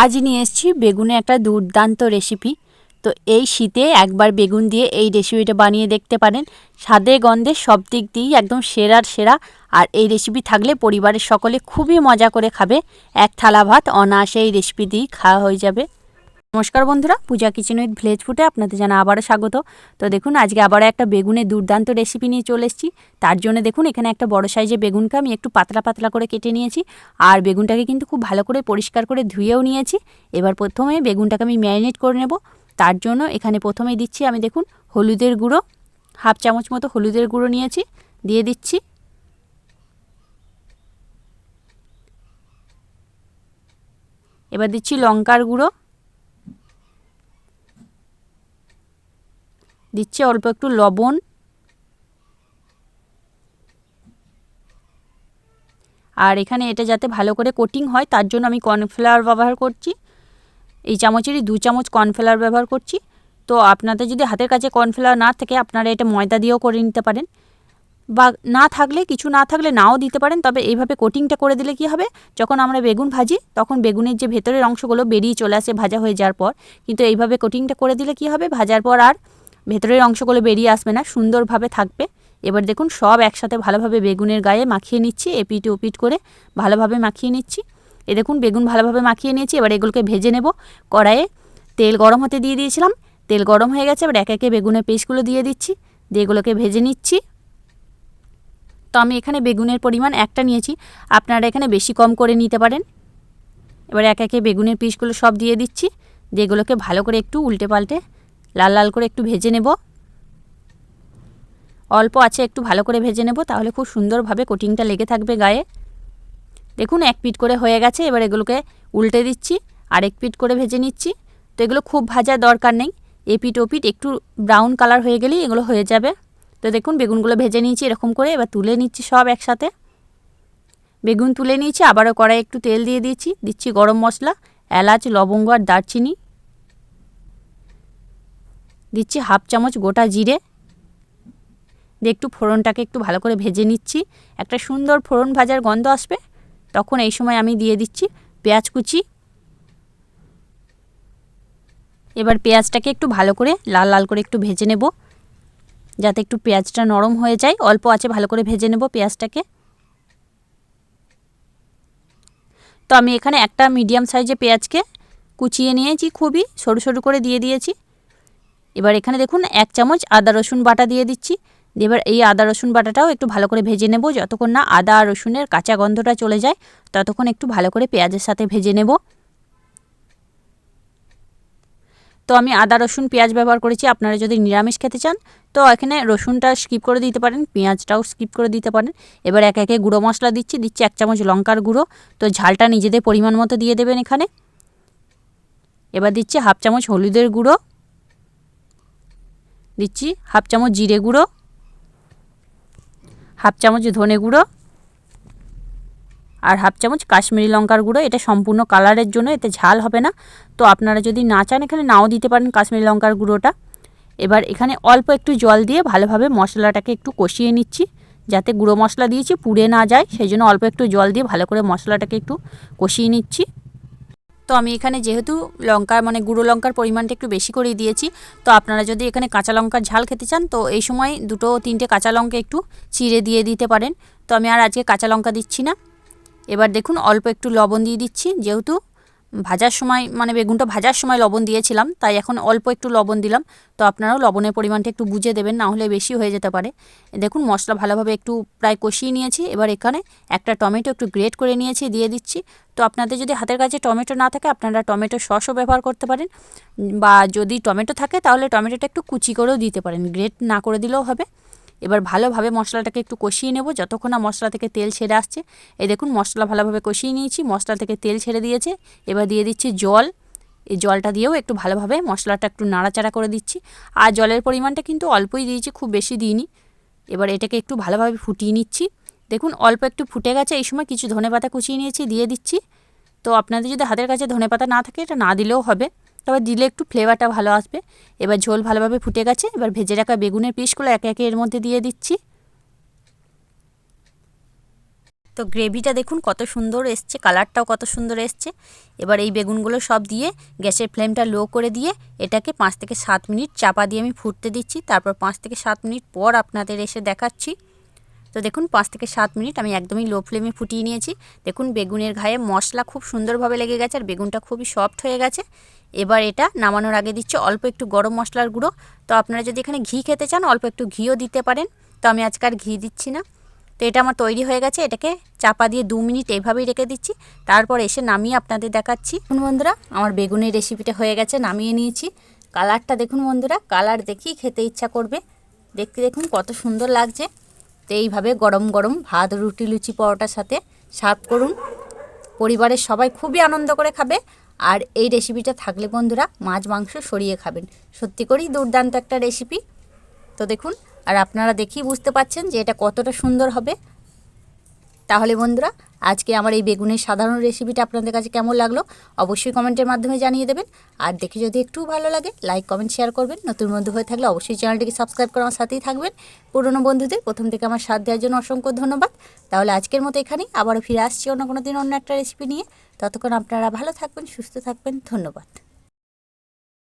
আজ নিয়ে এসেছি বেগুনে একটা দুর্দান্ত রেসিপি তো এই শীতে একবার বেগুন দিয়ে এই রেসিপিটা বানিয়ে দেখতে পারেন। স্বাদে, গন্ধে সব দিক দিয়েই একদম সেরার সেরা। আর এই রেসিপি থাকলে পরিবারের সকলে খুবই মজা করে খাবে। এক থালা ভাত, অনায়াসে এই রেসিপি দিয়েই খাওয়া হয়ে যাবে। নমস্কার বন্ধুরা, পূজা কিচেন উইথ ভিলেজ ফুটে আপনাদের জানা আবারও স্বাগত। তো দেখুন, আজকে আবারও একটা বেগুনের দুর্দান্ত রেসিপি নিয়ে চলে এসেছি। তার জন্য দেখুন, এখানে একটা বড় সাইজের বেগুনকে আমি একটু পাতলা পাতলা করে কেটে নিয়েছি। আর বেগুনটাকে কিন্তু খুব ভালো করে পরিষ্কার করে ধুয়েও নিয়েছি। এবার প্রথমে বেগুনটাকে আমি ম্যারিনেট করে নেব। তার জন্য এখানে প্রথমেই দিচ্ছি আমি দেখুন, হলুদের গুঁড়ো। হাফ চামচ মতো হলুদের গুঁড়ো নিয়েছি। দিয়ে দিচ্ছি এবার দিচ্ছি লঙ্কার গুঁড়ো। দিচ্ছি অল্প একটু লবণ। আর এখানে এটা যাতে ভালো করে কোটিং হয়, তার জন্য আমি কর্নফ্লাওয়ার ব্যবহার করছি। এই চামচেরই দু চামচ কর্নফ্লাওয়ার ব্যবহার করছি। তো আপনাদের যদি হাতের কাছে কর্নফ্লাওয়ার না থাকে, আপনারা এটা ময়দা দিয়েও করে নিতে পারেন। বা না থাকলে, কিছু না থাকলে নাও দিতে পারেন, তবে এইভাবে কোটিংটা করে দিলে কি হবে? যখন আমরা বেগুন ভাজি, তখন বেগুনের যে ভেতরের অংশগুলো বেরিয়ে চলে আসে ভাজা হয়ে যাওয়ার পর। কিন্তু এইভাবে কোটিংটা করে দিলে কি হবে? ভাজার পর আর ভেতরের অংশগুলো বেরিয়ে আসবে না, সুন্দরভাবে থাকবে। এবার দেখুন, সব একসাথে ভালোভাবে বেগুনের গায়ে মাখিয়ে নিচ্ছি এপিট ওপিট করে ভালোভাবে মাখিয়ে নিচ্ছি। এ দেখুন, বেগুন ভালোভাবে মাখিয়ে নিয়েছি, এবার এগুলোকে ভেজে নেব। কড়াইয়ে তেল গরম হতে দিয়ে দিয়েছিলাম। তেল গরম হয়ে গেছে, এবার একে একে বেগুনের পিসগুলো দিয়ে দিচ্ছি। দিয়ে এগুলোকে ভেজে নিচ্ছি। তো আমি এখানে বেগুনের পরিমাণ একটা নিয়েছি। আপনারা এখানে বেশি কম করে নিতে পারেন। এবার একে একে বেগুনের পিসগুলো সব দিয়ে দিচ্ছি। দিয়ে এগুলোকে ভালো করে একটু উল্টে পাল্টে লাল লাল করে একটু ভেজে নেব। অল্প আছে, একটু ভালো করে ভেজে নেব, তাহলে খুব সুন্দরভাবে কোটিংটা লেগে থাকবে গায়ে। দেখুন, এক পিট করে হয়ে গেছে, এবার এগুলোকে উল্টে দিচ্ছি আর এক পিট করে ভেজে নিচ্ছি। তো এগুলো খুব ভাজার দরকার নেই, এপিট ওপিট, একটু ব্রাউন কালার হয়ে গেলেই এগুলো হয়ে যাবে। তো দেখুন, বেগুনগুলো ভেজে নিয়েছি এরকম করে, এবার তুলে নিচ্ছি সব একসাথে। বেগুন তুলে নিয়েছি, আবারও কড়াই একটু তেল দিয়ে দিয়েছি, দিচ্ছি গরম মশলা, এলাচ, লবঙ্গ আর দারচিনি। দিচ্ছি হাফ চামচ গোটা জিরে। দিয়ে একটু ফোড়নটাকে একটু ভালো করে ভেজে নিচ্ছি। একটা সুন্দর ফোড়ন ভাজার গন্ধ আসবে। তখন এই সময় আমি দিয়ে দিচ্ছি পেঁয়াজ কুচি। এবার পেঁয়াজটাকে একটু ভালো করে লাল লাল করে একটু ভেজে নেব। যাতে একটু পেঁয়াজটা নরম হয়ে যায়। অল্প আছে ভালো করে ভেজে নেব পেঁয়াজটাকে। তো আমি এখানে একটা মিডিয়াম সাইজে পেঁয়াজকে কুচিয়ে নিয়েছি খুবই। সরু সরু করে দিয়ে দিয়েছি। এবার এখানে দেখুন এক চামচ আদা, রসুন বাটা দিয়ে দিচ্ছি। এবার এই আদা, রসুন বাটাটাও একটু ভালো করে ভেজে নেব। যতক্ষণ না আদা আর রসুনের কাঁচা গন্ধটা চলে যায়, ততক্ষণ একটু ভালো করে পেঁয়াজের সাথে ভেজে নেব। তো আমি আদা, রসুন, পেঁয়াজ ব্যবহার করেছি। আপনারা যদি নিরামিষ খেতে চান, তো এখানে রসুনটা স্কিপ করে দিতে পারেন, পেঁয়াজটাও স্কিপ করে দিতে পারেন। এবার এক একে গুঁড়ো মশলা দিচ্ছি দিচ্ছি এক চামচ লঙ্কার গুঁড়ো। তো ঝালটা নিজেদের পরিমাণ মতো দিয়ে দেবেন এখানে। এবার দিচ্ছি হাফ চামচ হলুদের গুঁড়ো। দিচ্ছি হাফ চামচ জিরে গুঁড়ো, হাফ চামচ ধনে গুঁড়ো আর হাফ চামচ কাশ্মীরি লঙ্কার গুঁড়ো। এটা সম্পূর্ণ কালারের জন্য, এতে ঝাল হবে না। তো আপনারা যদি না চান, এখানে নাও দিতে পারেন কাশ্মীরি লঙ্কার গুঁড়োটা। এবার এখানে অল্প একটু জল দিয়ে ভালোভাবে মশলাটাকে একটু কষিয়ে নিচ্ছি, যাতে গুঁড়ো মশলা দিয়েছি পুড়ে না যায়। সেই জন্য অল্প একটু জল দিয়ে ভালো করে মশলাটাকে একটু কষিয়ে নিচ্ছি। তো আমি এখানে যেহেতু লঙ্কার মানে গুঁড়ো লঙ্কার পরিমাণটা একটু বেশি করেই দিয়েছি, তো আপনারা যদি এখানে কাঁচা লঙ্কার ঝাল খেতে চান, তো এই সময় দুটো তিনটে কাঁচা লঙ্কা একটু চিড়ে দিয়ে দিতে পারেন। তো আমি আর আজকে কাঁচা লঙ্কা দিচ্ছি না। এবার দেখুন, অল্প একটু লবণ দিয়ে দিচ্ছি, যেহেতু ভাজার সময় মানে বেগুনটা ভাজার সময় লবণ দিয়েছিলাম, তাই এখন অল্প একটু লবণ দিলাম। তো আপনারাও লবণের পরিমাণটা একটু বুঝে দেবেন, না হলে বেশি হয়ে যেতে পারে। দেখুন, মশলা ভালোভাবে একটু প্রায় কষিয়ে নিয়েছি, এবার এখানে একটা টমেটো একটু গ্রেট করে নিয়েছি, দিয়ে দিচ্ছি। তো আপনাদের যদি হাতের কাছে টমেটো না থাকে, আপনারা টমেটো সসও ব্যবহার করতে পারেন। বা যদি টমেটো থাকে, তাহলে টমেটোটা একটু কুচি করেও দিতে পারেন, গ্রেট না করে দিলেও হবে। এবার ভালোভাবে মশলাটাকে একটু কষিয়ে নেব। যতক্ষণ না মশলা থেকে তেল ছেড়ে আসছে, এই দেখুন মশলা ভালোভাবে কষিয়ে নিয়েছি। মশলা থেকে তেল ছেড়ে দিয়েছে। এবার দিয়ে দিচ্ছি জল। এই জলটা দিয়েও একটু ভালোভাবে মশলাটা একটু নাড়াচাড়া করে দিচ্ছি। আর জলের পরিমাণটা কিন্তু অল্পই দিয়েছি, খুব বেশি দিইনি। এবার এটাকে একটু ভালোভাবে ফুটিয়ে নিচ্ছি। দেখুন অল্প একটু ফুটে গেছে, এই সময় কিছু ধনে পাতা কুচিয়ে নিয়েছি, দিয়ে দিচ্ছি। তো আপনাদের যদি হাতের কাছে ধনে পাতা না থাকে, এটা না দিলেও হবে। তবে দিলে একটু ফ্লেভারটা ভালো আসবে। এবার ঝোল ভালোভাবে ফুটে গেছে, এবার ভেজে রাখা বেগুনের পিসগুলো একে একে এর মধ্যে দিয়ে দিচ্ছি। তো গ্রেভিটা দেখুন কত সুন্দর এসছে, কালারটাও কত সুন্দর এসছে। এবার এই বেগুনগুলো সব দিয়ে গ্যাসের ফ্লেমটা লো করে দিয়ে এটাকে পাঁচ থেকে সাত মিনিট চাপা দিয়ে আমি ফুটতে দিচ্ছি। তারপর পাঁচ থেকে সাত মিনিট পর আপনাদের এসে দেখাচ্ছি। তো দেখুন, পাঁচ থেকে সাত মিনিট আমি একদমই লো ফ্লেমে ফুটিয়ে নিয়েছি। দেখুন, বেগুনের ঘায়ে মশলা খুব সুন্দরভাবে লেগে গেছে আর বেগুনটা খুবই সফট হয়ে গেছে। এবার এটা নামানোর আগে দিচ্ছে অল্প একটু গরম মশলার গুঁড়ো। তো আপনারা যদি এখানে ঘি খেতে চান, অল্প একটু ঘিও দিতে পারেন। তো আমি আজকে আর ঘি দিচ্ছি না। তো এটা আমার তৈরি হয়ে গেছে, এটাকে চাপা দিয়ে দু মিনিট এইভাবেই রেখে দিচ্ছি। তারপর এসে নামিয়ে আপনাদের দেখাচ্ছি। বন্ধুরা, আমার বেগুনের রেসিপিটা হয়ে গেছে, নামিয়ে নিয়েছি। কালারটা দেখুন বন্ধুরা, কালার দেখি খেতে ইচ্ছা করবে। দেখতে দেখুন কত সুন্দর লাগছে। তো এইভাবে গরম গরম ভাত, রুটি, লুচি, পরোটার সাথে সার্ভ করুন। পরিবারের সবাই খুবই আনন্দ করে খাবে। আর এই রেসিপিটা থাকলে বন্ধুরা মাছ, মাংস সরিয়ে খাবেন। সত্যি করেই দুর্দান্ত একটা রেসিপি তো দেখুন, আর আপনারা দেখি বুঝতে পাচ্ছেন যে এটা কতটা সুন্দর হবে। তাহলে বন্ধুরা, আজকে আমার এই বেগুনের সাধারণ রেসিপিটা আপনাদের কাছে কেমন লাগল অবশ্যই কমেন্টের মাধ্যমে জানিয়ে দেবেন। আর দেখে যদি একটু ভালো লাগে লাইক কমেন্ট শেয়ার করবেন। নতুন বন্ধু হয়ে থাকলে অবশ্যই চ্যানেলটিকে সাবস্ক্রাইব করে আমার সাথেই থাকবেন। পুরনো বন্ধুদের প্রথম থেকে আমার সাথ দেওয়ার জন্য অসংখ্য ধন্যবাদ। তাহলে আজকের মতো এখানেই, আবারও ফিরে আসছি অন্য কোনো দিন অন্য একটা রেসিপি নিয়ে। ততক্ষণ আপনারা ভালো থাকবেন, সুস্থ থাকবেন, ধন্যবাদ।